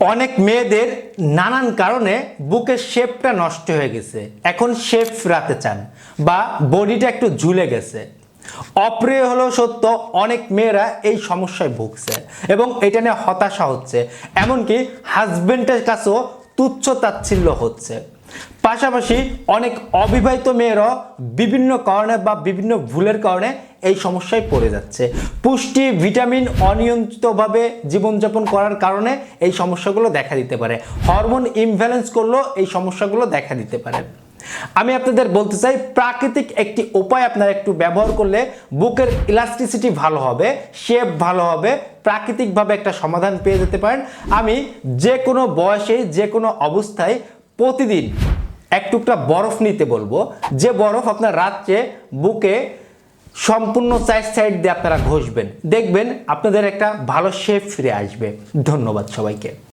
অনেক মেয়েদের নানান কারণে বুকের শেপটা নষ্ট হয়ে গেছে। এখন শেপ ফেরাতে চান বা বডিটা একটু ঝুলে গেছে। অপ্রিয় হলেও সত্য, অনেক মেয়েরা এই সমস্যায় ভুগছে এবং এটা নিয়ে হতাশা হচ্ছে। এমনকি হাজবেন্ডের কাছেও তুচ্ছ তাচ্ছিল্য হচ্ছে। পাশাপাশি অনেক অবিবাহিত মেয়েরাও বিভিন্ন কারণে বা বিভিন্ন ভুলের কারণে এই সমস্যায় পড়ে যাচ্ছে। পুষ্টি, ভিটামিন অনিয়ন্ত্রিতভাবে জীবনযাপন করার কারণে এই সমস্যাগুলো দেখা দিতে পারে। হরমোন ইমব্যালেন্স করলেও এই সমস্যাগুলো দেখা দিতে পারে। আমি আপনাদের বলতে চাই, প্রাকৃতিক একটি উপায় আপনারা একটু ব্যবহার করলে বুকের ইলাস্টিসিটি ভালো হবে শেপ ভালো হবে, প্রাকৃতিকভাবে একটা সমাধান পেয়ে যেতে পারেন। আমি যে কোনো বয়সে, যে কোনো অবস্থায় প্রতিদিন এক টুকরা বরফ নিতে বলব। যে বরফ আপনার রাত্রে বুকে সম্পূর্ণ সাইড সাইড দিয়ে আপনারা ঘষবেন। দেখবেন আপনাদের একটা ভালো শেপ ফিরে আসবে। ধন্যবাদ সবাইকে।